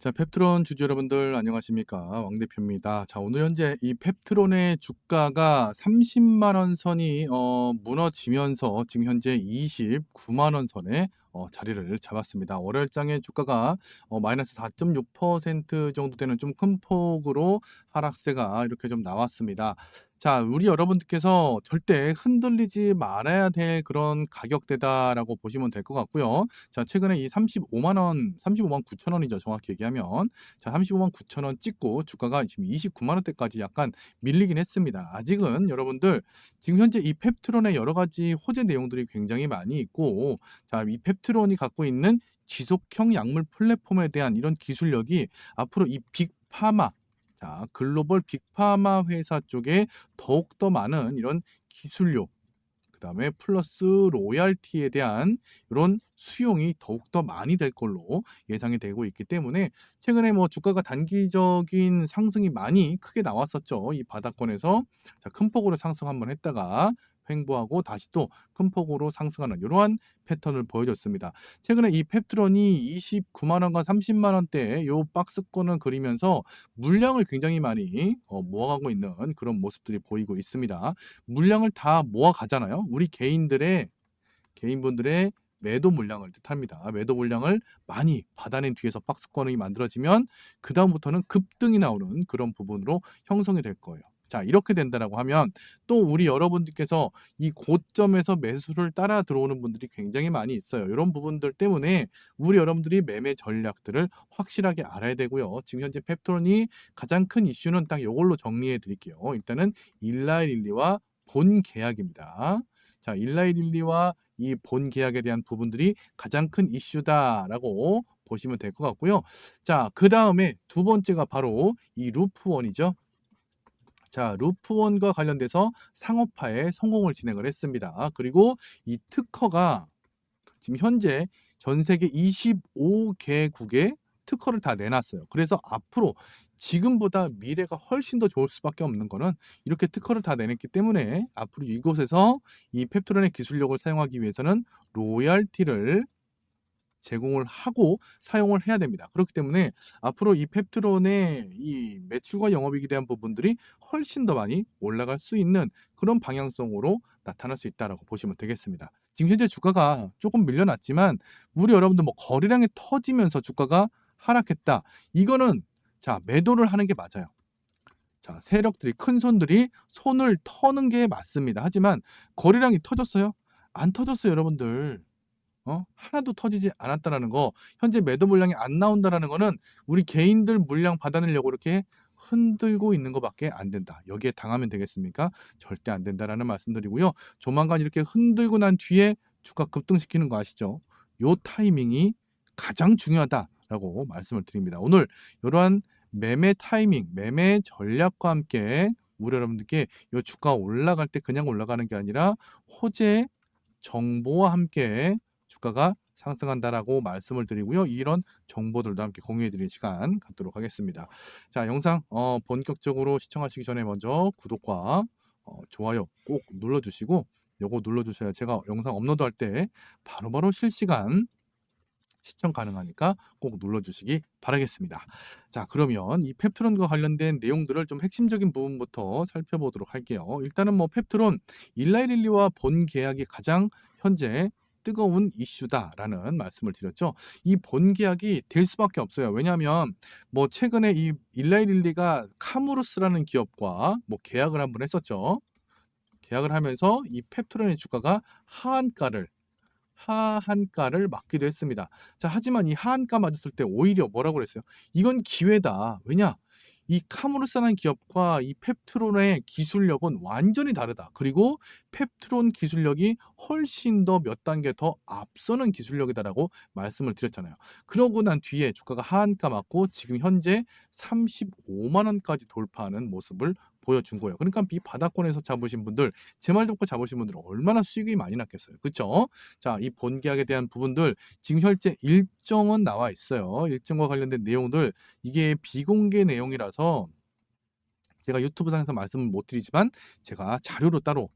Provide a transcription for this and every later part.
자, 펩트론 주주 여러분들 안녕하십니까? 왕 대표입니다. 자, 오늘 현재 이 펩트론의 주가가 30만 원 선이 어, 무너지면서 지금 현재 29만 원 선에 어, 자리를 잡았습니다. 월요일장의 주가가 어, 마이너스 4.6% 정도 되는 좀 큰 폭으로 하락세가 이렇게 좀 나왔습니다. 자, 우리 여러분들께서 절대 흔들리지 말아야 될 그런 가격대다라고 보시면 될 것 같고요. 자, 최근에 이 35만 원, 35만 9천 원이죠. 정확히 얘기하면. 자, 35만 9천 원 찍고 주가가 지금 29만 원대까지 약간 밀리긴 했습니다. 아직은 여러분들 지금 현재 이 펩트론의 여러 가지 호재 내용들이 굉장히 많이 있고 자, 이 펩트론이 갖고 있는 지속형 약물 플랫폼에 대한 이런 기술력이 앞으로 이 빅파마 자, 글로벌 빅파마 회사 쪽에 더욱더 많은 이런 기술력 그다음에 플러스 로얄티에 대한 이런 수용이 더욱더 많이 될 걸로 예상이 되고 있기 때문에 최근에 뭐 주가가 단기적인 상승이 많이 크게 나왔었죠. 이 바닥권에서 자, 큰 폭으로 상승 한번 했다가 횡보하고 다시 또 큰 폭으로 상승하는 이러한 패턴을 보여줬습니다. 최근에 이 펩트론이 29만 원과 30만 원대의 요 박스권을 그리면서 물량을 굉장히 많이 어, 모아가고 있는 그런 모습들이 보이고 있습니다. 물량을 다 모아가잖아요. 우리 개인들의 개인분들의 매도 물량을 뜻합니다. 매도 물량을 많이 받아낸 뒤에서 박스권이 만들어지면 그 다음부터는 급등이 나오는 그런 부분으로 형성이 될 거예요. 자 이렇게 된다라고 하면 또 우리 여러분들께서 이 고점에서 매수를 따라 들어오는 분들이 굉장히 많이 있어요. 이런 부분들 때문에 우리 여러분들이 매매 전략들을 확실하게 알아야 되고요. 지금 현재 펩트론이 가장 큰 이슈는 딱 이걸로 정리해 드릴게요. 일단은 일라일릴리와 본 계약입니다. 자, 일라이릴리와 이 본 계약에 대한 부분들이 가장 큰 이슈다라고 보시면 될 것 같고요. 자, 그 다음에 두 번째가 바로 이 루프원이죠. 자, 루프원과 관련돼서 상업화에 성공을 진행을 했습니다. 그리고 이 특허가 지금 현재 전 세계 25개국에 특허를 다 내놨어요. 그래서 앞으로 지금보다 미래가 훨씬 더 좋을 수밖에 없는 거는 이렇게 특허를 다 내냈기 때문에 앞으로 이곳에서 이 펩트론의 기술력을 사용하기 위해서는 로얄티를 제공을 하고 사용을 해야 됩니다. 그렇기 때문에 앞으로 이 펩트론의 이 매출과 영업이익에 대한 부분들이 훨씬 더 많이 올라갈 수 있는 그런 방향성으로 나타날 수 있다라고 보시면 되겠습니다. 지금 현재 주가가 조금 밀려났지만 우리 여러분들 뭐 거래량이 터지면서 주가가 하락했다. 이거는 자 매도를 하는 게 맞아요. 자 세력들이 큰 손들이 손을 터는 게 맞습니다. 하지만 거래량이 터졌어요? 안 터졌어요, 여러분들. 어? 하나도 터지지 않았다라는 거, 현재 매도 물량이 안 나온다라는 거는 우리 개인들 물량 받아내려고 이렇게 흔들고 있는 것밖에 안 된다. 여기에 당하면 되겠습니까? 절대 안 된다라는 말씀드리고요. 조만간 이렇게 흔들고 난 뒤에 주가 급등시키는 거 아시죠? 요 타이밍이 가장 중요하다라고 말씀을 드립니다. 오늘 이러한 매매 타이밍, 매매 전략과 함께 우리 여러분들께 이 주가 올라갈 때 그냥 올라가는 게 아니라 호재 정보와 함께 주가가 상승한다라고 말씀을 드리고요. 이런 정보들도 함께 공유해 드리는 시간 갖도록 하겠습니다. 자, 영상 어, 본격적으로 시청하시기 전에 먼저 구독과 어, 좋아요 꼭 눌러 주시고 요거 눌러 주셔야 제가 영상 업로드할 때 바로바로 실시간 시청 가능하니까 꼭 눌러주시기 바라겠습니다. 자, 그러면 이 펩트론과 관련된 내용들을 좀 핵심적인 부분부터 살펴보도록 할게요. 일단은 뭐 펩트론 일라이릴리와 본 계약이 가장 현재 뜨거운 이슈다라는 말씀을 드렸죠. 이 본 계약이 될 수밖에 없어요. 왜냐하면 뭐 최근에 이 일라이릴리가 카무루스라는 기업과 뭐 계약을 한번 했었죠. 계약을 하면서 이 펩트론의 주가가 하한가를 하한가를 맞기도 했습니다. 자, 하지만 이 하한가 맞았을 때 오히려 뭐라고 그랬어요? 이건 기회다. 왜냐? 이 카무르스라는 기업과 이 펩트론의 기술력은 완전히 다르다. 그리고 펩트론 기술력이 훨씬 더 몇 단계 더 앞서는 기술력이다라고 말씀을 드렸잖아요. 그러고 난 뒤에 주가가 하한가 맞고 지금 현재 35만 원까지 돌파하는 모습을 보여준 거예요. 그러니까 이 바닥권에서 잡으신 분들, 제 말 듣고 잡으신 분들 얼마나 수익이 많이 났겠어요. 그렇죠? 자, 이 본계약에 대한 부분들 지금 현재 일정은 나와 있어요. 일정과 관련된 내용들 이게 비공개 내용이라서 제가 유튜브 상에서 말씀을 못 드리지만 제가 자료로 따로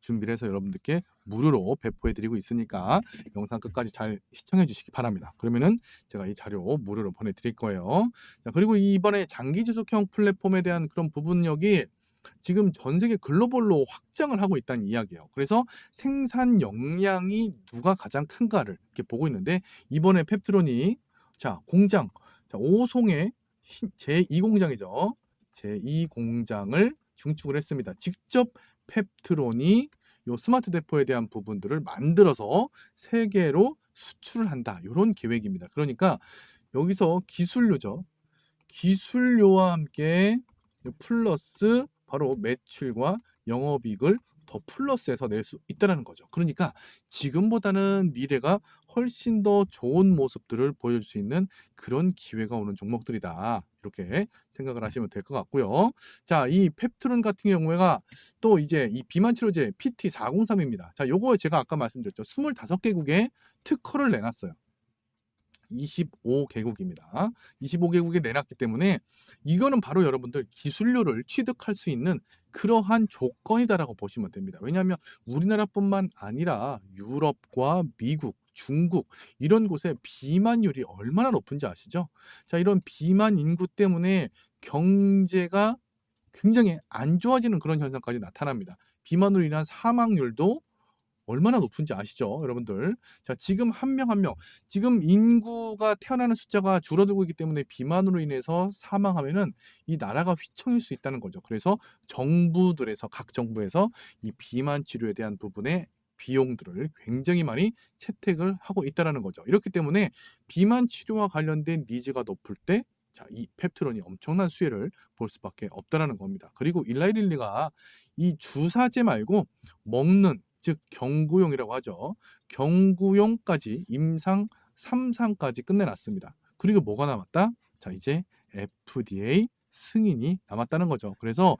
준비를 해서 여러분들께 무료로 배포해 드리고 있으니까 영상 끝까지 잘 시청해 주시기 바랍니다. 그러면은 제가 이 자료 무료로 보내 드릴 거예요. 자, 그리고 이번에 장기 지속형 플랫폼에 대한 그런 부분력이 지금 전 세계 글로벌로 확장을 하고 있다는 이야기예요. 그래서 생산 역량이 누가 가장 큰가를 이렇게 보고 있는데 이번에 펩트론이 자 공장 자 오송의 제2 공장이죠. 제2 공장을 중축을 했습니다. 직접 펩트론이 요 스마트 대포에 대한 부분들을 만들어서 세계로 수출을 한다. 이런 계획입니다. 그러니까 여기서 기술료죠. 기술료와 함께 플러스 바로 매출과 영업이익을 더 플러스해서 낼 수 있다는 거죠. 그러니까 지금보다는 미래가 훨씬 더 좋은 모습들을 보여줄 수 있는 그런 기회가 오는 종목들이다. 이렇게 생각을 하시면 될 것 같고요. 자, 이 펩트론 같은 경우에가 또 이제 이 비만 치료제 PT403입니다. 자, 요거 제가 아까 말씀드렸죠. 25개국에 특허를 내놨어요. 25개국입니다. 25개국에 내놨기 때문에 이거는 바로 여러분들 기술료를 취득할 수 있는 그러한 조건이다라고 보시면 됩니다. 왜냐하면 우리나라뿐만 아니라 유럽과 미국, 중국 이런 곳에 비만율이 얼마나 높은지 아시죠? 자, 이런 비만 인구 때문에 경제가 굉장히 안 좋아지는 그런 현상까지 나타납니다. 비만으로 인한 사망률도 얼마나 높은지 아시죠, 여러분들? 자, 지금 한 명 한 명, 지금 인구가 태어나는 숫자가 줄어들고 있기 때문에 비만으로 인해서 사망하면은 이 나라가 휘청일 수 있다는 거죠. 그래서 정부들에서 각 정부에서 이 비만 치료에 대한 부분에 비용들을 굉장히 많이 채택을 하고 있다라는 거죠. 이렇기 때문에 비만 치료와 관련된 니즈가 높을 때 자, 이 펩트론이 엄청난 수혜를 볼 수밖에 없다라는 겁니다. 그리고 일라이릴리가 이 주사제 말고 먹는 즉 경구용이라고 하죠. 경구용까지 임상 3상까지 끝내놨습니다. 그리고 뭐가 남았다? 자, 이제 FDA 승인이 남았다는 거죠. 그래서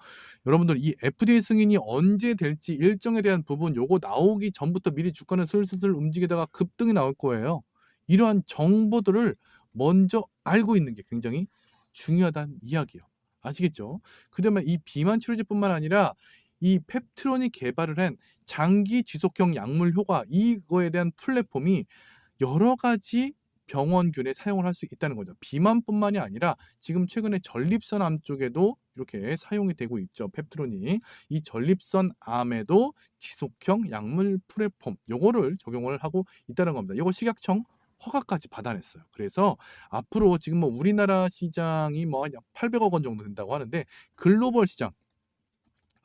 여러분들 이 FDA 승인이 언제 될지 일정에 대한 부분 요거 나오기 전부터 미리 주가는 슬슬 움직이다가 급등이 나올 거예요. 이러한 정보들을 먼저 알고 있는 게 굉장히 중요하다는 이야기예요. 아시겠죠? 그다음에 이 비만 치료제뿐만 아니라 이 펩트론이 개발을 한 장기 지속형 약물 효과 이거에 대한 플랫폼이 여러 가지 병원균에 사용을 할 수 있다는 거죠. 비만뿐만이 아니라 지금 최근에 전립선 암 쪽에도 이렇게 사용이 되고 있죠. 펩트론이 이 전립선 암에도 지속형 약물 플랫폼 요거를 적용을 하고 있다는 겁니다. 이거 식약청 허가까지 받아냈어요. 그래서 앞으로 지금 뭐 우리나라 시장이 뭐약 800억 원 정도 된다고 하는데 글로벌 시장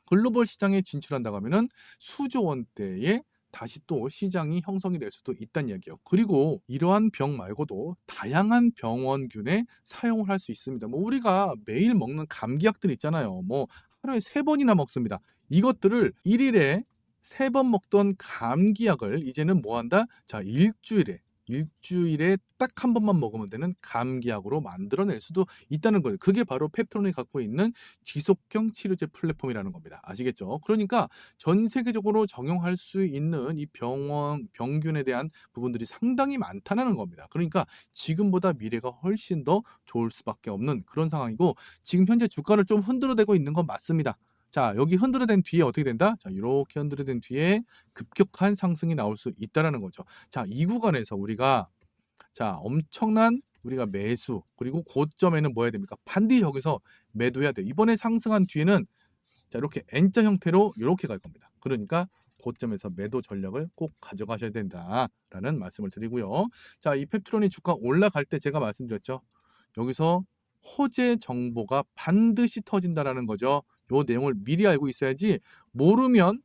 글로벌 시장에 진출한다고 하면은 수조 원대의 다시 또 시장이 형성이 될 수도 있다는 이야기예요. 그리고 이러한 병 말고도 다양한 병원균에 사용을 할 수 있습니다. 뭐 우리가 매일 먹는 감기약들 있잖아요. 뭐 하루에 세 번이나 먹습니다. 이것들을 일일에 세 번 먹던 감기약을 이제는 뭐 한다? 자, 일주일에 일주일에 딱 한 번만 먹으면 되는 감기약으로 만들어낼 수도 있다는 거예요. 그게 바로 펩트론이 갖고 있는 지속형 치료제 플랫폼이라는 겁니다. 아시겠죠? 그러니까 전 세계적으로 적용할 수 있는 이 병원 병균에 대한 부분들이 상당히 많다는 겁니다. 그러니까 지금보다 미래가 훨씬 더 좋을 수밖에 없는 그런 상황이고 지금 현재 주가를 좀 흔들어대고 있는 건 맞습니다. 자, 여기 흔들어댄 뒤에 어떻게 된다? 자, 이렇게 흔들어댄 뒤에 급격한 상승이 나올 수 있다라는 거죠. 자, 이 구간에서 우리가 자, 엄청난 우리가 매수 그리고 고점에는 뭐 해야 됩니까? 반드시 여기서 매도해야 돼요. 이번에 상승한 뒤에는 자, 이렇게 N자 형태로 이렇게 갈 겁니다. 그러니까 고점에서 매도 전략을 꼭 가져가셔야 된다라는 말씀을 드리고요. 자, 이 펩트론이 주가 올라갈 때 제가 말씀드렸죠. 여기서 호재 정보가 반드시 터진다라는 거죠. 요 내용을 미리 알고 있어야지 모르면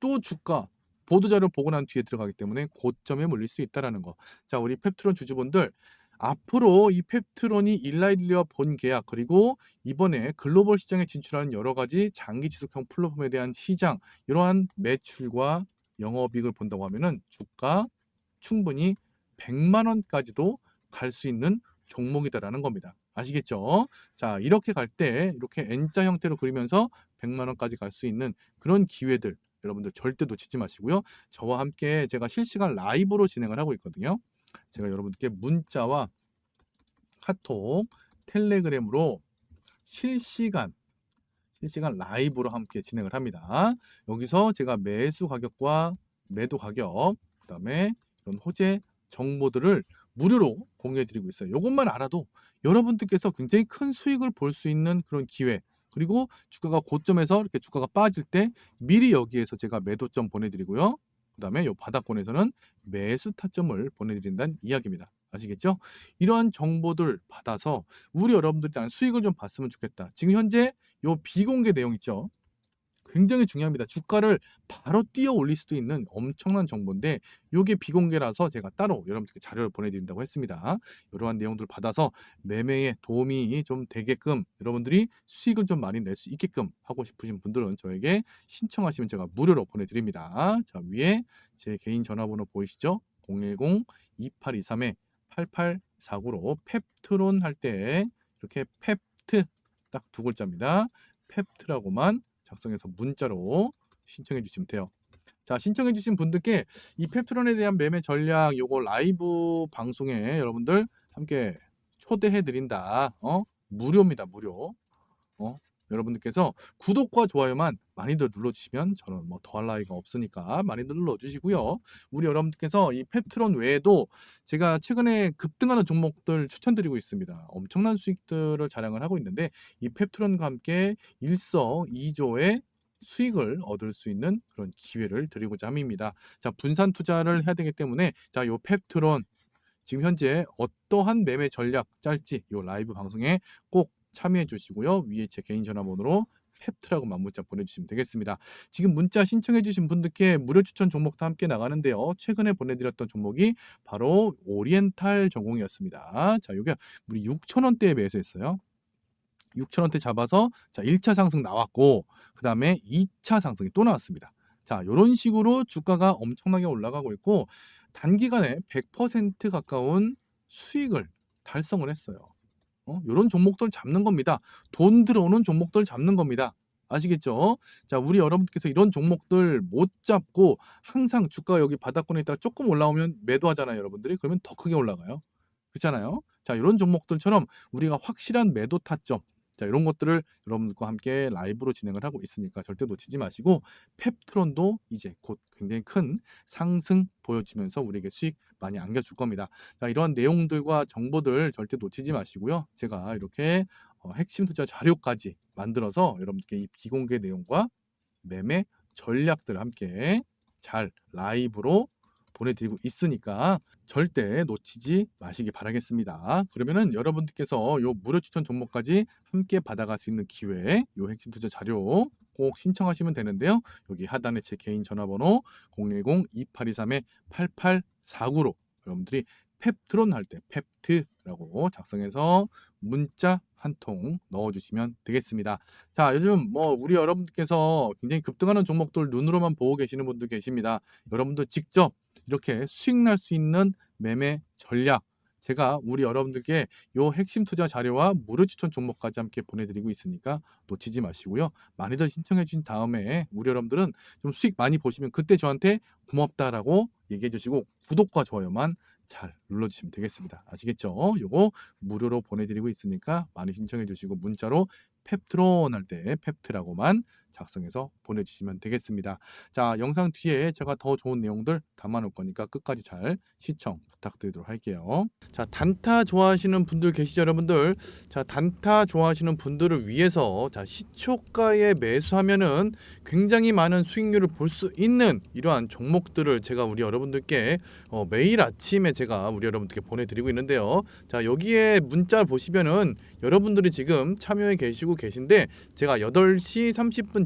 또 주가 보도자료 보고 난 뒤에 들어가기 때문에 고점에 몰릴 수 있다라는 거. 자, 우리 펩트론 주주분들 앞으로 이 펩트론이 일라일리와 본 계약 그리고 이번에 글로벌 시장에 진출하는 여러 가지 장기 지속형 플랫폼에 대한 시장 이러한 매출과 영업이익을 본다고 하면은 주가 충분히 100만 원까지도 갈 수 있는 종목이다라는 겁니다. 아시겠죠? 자, 이렇게 갈 때 이렇게 N자 형태로 그리면서 100만 원까지 갈 수 있는 그런 기회들 여러분들 절대 놓치지 마시고요. 저와 함께 제가 실시간 라이브로 진행을 하고 있거든요. 제가 여러분들께 문자와 카톡, 텔레그램으로 실시간 실시간 라이브로 함께 진행을 합니다. 여기서 제가 매수 가격과 매도 가격, 그다음에 이런 호재 정보들을 무료로 공유해 드리고 있어요. 이것만 알아도 여러분들께서 굉장히 큰 수익을 볼 수 있는 그런 기회 그리고 주가가 고점에서 이렇게 주가가 빠질 때 미리 여기에서 제가 매도점 보내드리고요. 그 다음에 요 바닥권에서는 매수 타점을 보내드린다는 이야기입니다. 아시겠죠? 이러한 정보들 받아서 우리 여러분들이 수익을 좀 봤으면 좋겠다. 지금 현재 요 비공개 내용 있죠? 굉장히 중요합니다. 주가를 바로 뛰어 올릴 수도 있는 엄청난 정보인데 요게 비공개라서 제가 따로 여러분들께 자료를 보내드린다고 했습니다. 이러한 내용들을 받아서 매매에 도움이 좀 되게끔 여러분들이 수익을 좀 많이 낼 수 있게끔 하고 싶으신 분들은 저에게 신청하시면 제가 무료로 보내드립니다. 자 위에 제 개인 전화번호 보이시죠? 010-2823-8849로 펩트론 할 때 이렇게 펩트 딱 두 글자입니다. 펩트라고만 작성해서 문자로 신청해 주시면 돼요. 자, 신청해 주신 분들께 이 펩트론에 대한 매매 전략 요거 라이브 방송에 여러분들 함께 초대해 드린다. 어? 무료입니다. 무료. 어? 여러분들께서 구독과 좋아요만 많이들 눌러주시면 저는 뭐 더할 나위가 없으니까 많이들 눌러주시고요. 우리 여러분들께서 이 펩트론 외에도 제가 최근에 급등하는 종목들 추천드리고 있습니다. 엄청난 수익들을 자랑을 하고 있는데 이 펩트론과 함께 일석이조의 수익을 얻을 수 있는 그런 기회를 드리고자 함입니다. 자, 분산 투자를 해야 되기 때문에 자, 요 펩트론 지금 현재 어떠한 매매 전략 짤지 요 라이브 방송에 꼭 참여해 주시고요. 위에 제 개인 전화번호로 펩트라고 만 문자 보내주시면 되겠습니다. 지금 문자 신청해 주신 분들께 무료 추천 종목도 함께 나가는데요. 최근에 보내드렸던 종목이 바로 오리엔탈 전공이었습니다. 자, 요게 우리 6,000원대에 매수했어요. 6,000원대 잡아서 자 1차 상승 나왔고 그 다음에 2차 상승이 또 나왔습니다. 자 이런 식으로 주가가 엄청나게 올라가고 있고 단기간에 100% 가까운 수익을 달성을 했어요. 어? 이런 종목들 잡는 겁니다. 돈 들어오는 종목들 잡는 겁니다. 아시겠죠? 자, 우리 여러분들께서 이런 종목들 못 잡고 항상 주가 여기 바닥권에 있다가 조금 올라오면 매도하잖아요, 여러분들이. 그러면 더 크게 올라가요. 그렇잖아요. 자, 이런 종목들처럼 우리가 확실한 매도 타점, 자, 이런 것들을 여러분들과 함께 라이브로 진행을 하고 있으니까 절대 놓치지 마시고 펩트론도 이제 곧 굉장히 큰 상승 보여주면서 우리에게 수익 많이 안겨줄 겁니다. 자, 이러한 내용들과 정보들 절대 놓치지 마시고요. 제가 이렇게 어, 핵심 투자 자료까지 만들어서 여러분들께 이 비공개 내용과 매매 전략들 함께 잘 라이브로 보내드리고 있으니까 절대 놓치지 마시기 바라겠습니다. 그러면은 여러분들께서 요 무료 추천 종목까지 함께 받아갈 수 있는 기회, 요 핵심 투자 자료 꼭 신청하시면 되는데요. 여기 하단에 제 개인 전화번호 010-2823-8849로 여러분들이 펩트론 할 때 펩트라고 작성해서 문자 한 통 넣어주시면 되겠습니다. 자, 요즘 뭐 우리 여러분들께서 굉장히 급등하는 종목들 눈으로만 보고 계시는 분들 계십니다. 여러분들 직접 이렇게 수익 날 수 있는 매매 전략 제가 우리 여러분들께 요 핵심 투자 자료와 무료 추천 종목까지 함께 보내드리고 있으니까 놓치지 마시고요. 많이들 신청해 주신 다음에 우리 여러분들은 좀 수익 많이 보시면 그때 저한테 고맙다라고 얘기해 주시고 구독과 좋아요만 잘 눌러주시면 되겠습니다. 아시겠죠? 요거 무료로 보내드리고 있으니까 많이 신청해 주시고 문자로 펩트론 할 때 펩트라고만 작성해서 보내주시면 되겠습니다. 자, 영상 뒤에 제가 더 좋은 내용들 담아놓을 거니까 끝까지 잘 시청 부탁드리도록 할게요. 자, 단타 좋아하시는 분들 계시죠, 여러분들? 자, 단타 좋아하시는 분들을 위해서 자, 시초가에 매수하면은 굉장히 많은 수익률을 볼 수 있는 이러한 종목들을 제가 우리 여러분들께 어, 매일 아침에 제가 우리 여러분들께 보내드리고 있는데요. 자, 여기에 문자 보시면은 여러분들이 지금 참여해 계시고 계신데 제가 8시 30분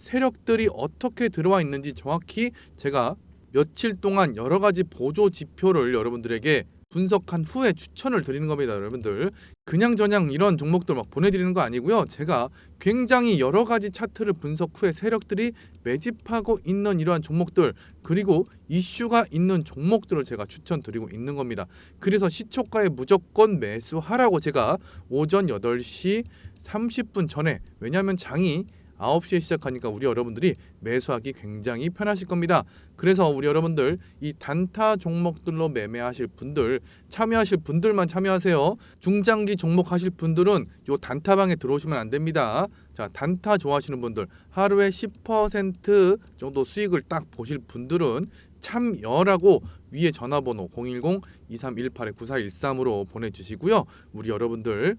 세력들이 어떻게 들어와 있는지 정확히 제가 며칠 동안 여러 가지 보조 지표를 여러분들에게 분석한 후에 추천을 드리는 겁니다, 여러분들. 그냥 저냥 이런 종목들 막 보내드리는 거 아니고요. 제가 굉장히 여러 가지 차트를 분석 후에 세력들이 매집하고 있는 이러한 종목들 그리고 이슈가 있는 종목들을 제가 추천드리고 있는 겁니다. 그래서 시초가에 무조건 매수하라고 제가 오전 8시 30분 전에 왜냐하면 장이 9시에 시작하니까 우리 여러분들이 매수하기 굉장히 편하실 겁니다. 그래서 우리 여러분들 이 단타 종목들로 매매하실 분들 참여하실 분들만 참여하세요. 중장기 종목 하실 분들은 요 단타방에 들어오시면 안 됩니다. 자, 단타 좋아하시는 분들 하루에 10% 정도 수익을 딱 보실 분들은 참여라고 위에 전화번호 010-2318-9413으로 보내주시고요. 우리 여러분들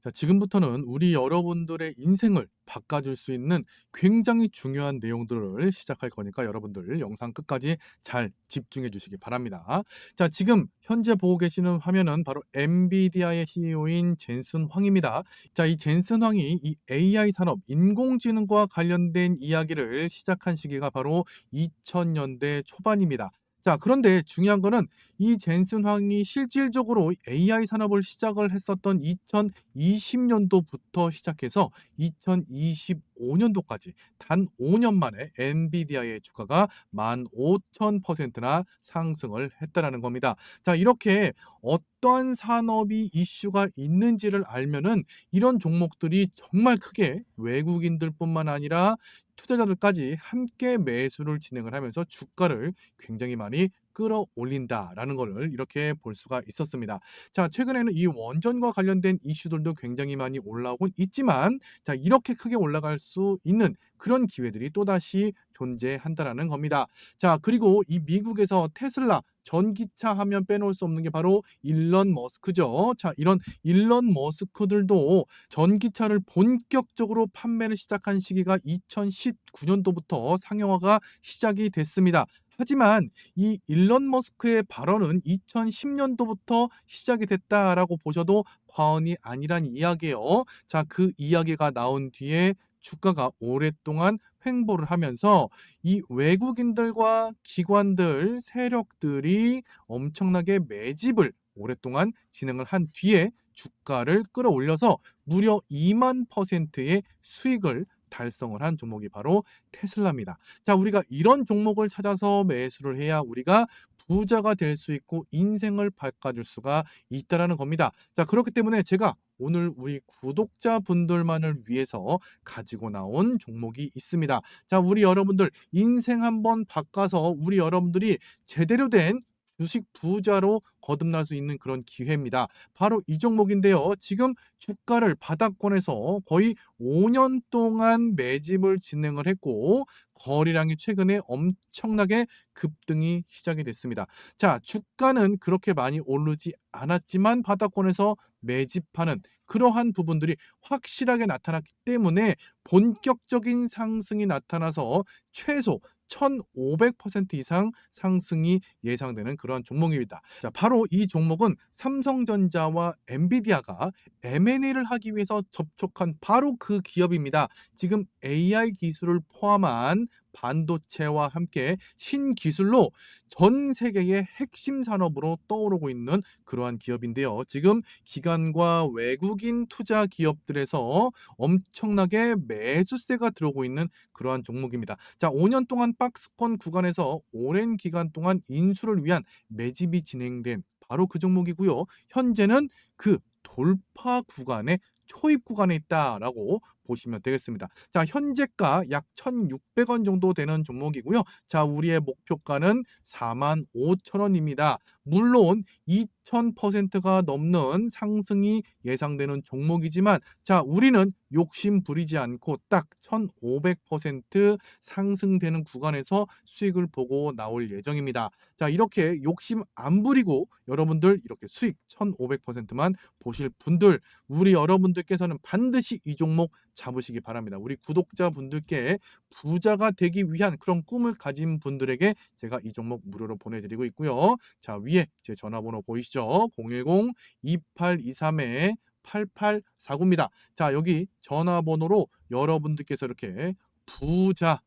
자, 지금부터는 우리 여러분들의 인생을 바꿔줄 수 있는 굉장히 중요한 내용들을 시작할 거니까 여러분들 영상 끝까지 잘 집중해 주시기 바랍니다. 자, 지금 현재 보고 계시는 화면은 바로 엔비디아의 CEO인 젠슨 황입니다. 자, 이 젠슨 황이 이 AI 산업, 인공지능과 관련된 이야기를 시작한 시기가 바로 2000년대 초반입니다. 자, 그런데 중요한 거는 이 젠슨 황이 실질적으로 AI 산업을 시작을 했었던 2020년도부터 시작해서 2025년도까지 단 5년 만에 엔비디아의 주가가 15,000%나 상승을 했다라는 겁니다. 자, 이렇게 어떠한 산업이 이슈가 있는지를 알면은 이런 종목들이 정말 크게 외국인들뿐만 아니라 투자자들까지 함께 매수를 진행을 하면서 주가를 굉장히 많이 끌어올린다라는 것을 이렇게 볼 수가 있었습니다. 자, 최근에는 이 원전과 관련된 이슈들도 굉장히 많이 올라오고 있지만 자, 이렇게 크게 올라갈 수 있는 그런 기회들이 또다시 존재한다라는 겁니다. 자, 그리고 이 미국에서 테슬라 전기차 하면 빼놓을 수 없는 게 바로 일론 머스크죠. 자, 이런 일론 머스크들도 전기차를 본격적으로 판매를 시작한 시기가 2019년도부터 상용화가 시작이 됐습니다. 하지만 이 일론 머스크의 발언은 2010년도부터 시작이 됐다라고 보셔도 과언이 아니란 이야기예요. 자, 그 이야기가 나온 뒤에 주가가 오랫동안 횡보를 하면서 이 외국인들과 기관들 세력들이 엄청나게 매집을 오랫동안 진행을 한 뒤에 주가를 끌어올려서 무려 2만 퍼센트의 수익을 달성을 한 종목이 바로 테슬라입니다. 자, 우리가 이런 종목을 찾아서 매수를 해야 우리가 부자가 될 수 있고 인생을 바꿔줄 수가 있다라는 겁니다. 자, 그렇기 때문에 제가 오늘 우리 구독자 분들만을 위해서 가지고 나온 종목이 있습니다. 자, 우리 여러분들 인생 한번 바꿔서 우리 여러분들이 제대로 된 주식 부자로 거듭날 수 있는 그런 기회입니다. 바로 이 종목인데요. 지금 주가를 바닥권에서 거의 5년 동안 매집을 진행을 했고 거래량이 최근에 엄청나게 급등이 시작이 됐습니다. 자, 주가는 그렇게 많이 오르지 않았지만 바닥권에서 매집하는 그러한 부분들이 확실하게 나타났기 때문에 본격적인 상승이 나타나서 최소 1,500% 이상 상승이 예상되는 그러한 종목입니다. 자, 바로 이 종목은 삼성전자와 엔비디아가 M&A를 하기 위해서 접촉한 바로 그 기업입니다. 지금 AI 기술을 포함한 반도체와 함께 신기술로 전 세계의 핵심 산업으로 떠오르고 있는 그러한 기업인데요. 지금 기관과 외국인 투자 기업들에서 엄청나게 매수세가 들어오고 있는 그러한 종목입니다. 자, 5년 동안 박스권 구간에서 오랜 기간 동안 인수를 위한 매집이 진행된 바로 그 종목이고요. 현재는 그 돌파 구간에 초입 구간에 있다라고 보시면 되겠습니다. 자, 현재가 약 1,600원 정도 되는 종목이고요. 자, 우리의 목표가는 45,000원입니다. 물론 2,000%가 넘는 상승이 예상되는 종목이지만 자, 우리는 욕심 부리지 않고 딱 1,500% 상승되는 구간에서 수익을 보고 나올 예정입니다. 자, 이렇게 욕심 안 부리고 여러분들 이렇게 수익 1,500%만 보실 분들, 우리 여러분들께서는 반드시 이 종목 잡으시기 바랍니다. 우리 구독자분들께 부자가 되기 위한 그런 꿈을 가진 분들에게 제가 이 종목 무료로 보내드리고 있고요. 자, 위에 제 전화번호 보이시죠? 010-2823에 8849입니다. 자, 여기 전화번호로 여러분들께서 이렇게 부자,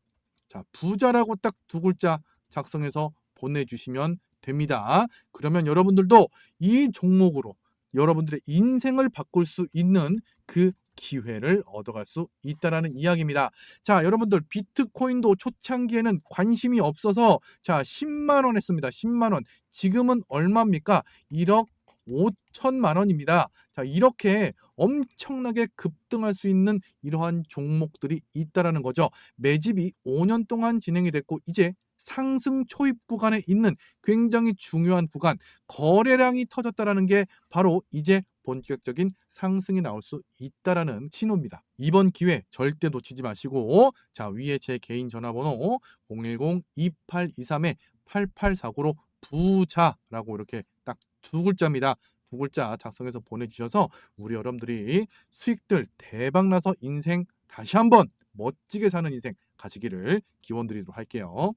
자, 부자라고 딱 두 글자 작성해서 보내주시면 됩니다. 그러면 여러분들도 이 종목으로 여러분들의 인생을 바꿀 수 있는 그 기회를 얻어갈 수 있다라는 이야기입니다. 자, 여러분들 비트코인도 초창기에는 관심이 없어서 자, 10만 원 했습니다. 10만 원. 지금은 얼마입니까? 1억 5천만 원입니다. 자, 이렇게 엄청나게 급등할 수 있는 이러한 종목들이 있다라는 거죠. 매집이 5년 동안 진행이 됐고 이제 상승 초입 구간에 있는 굉장히 중요한 구간 거래량이 터졌다라는 게 바로 이제 본격적인 상승이 나올 수 있다라는 신호입니다. 이번 기회 절대 놓치지 마시고 자 위에 제 개인 전화번호 010-2823에 8849로 부자라고 이렇게 딱 두 글자입니다. 두 글자 작성해서 보내주셔서 우리 여러분들이 수익들 대박 나서 인생 다시 한번 멋지게 사는 인생 가시기를 기원 드리도록 할게요.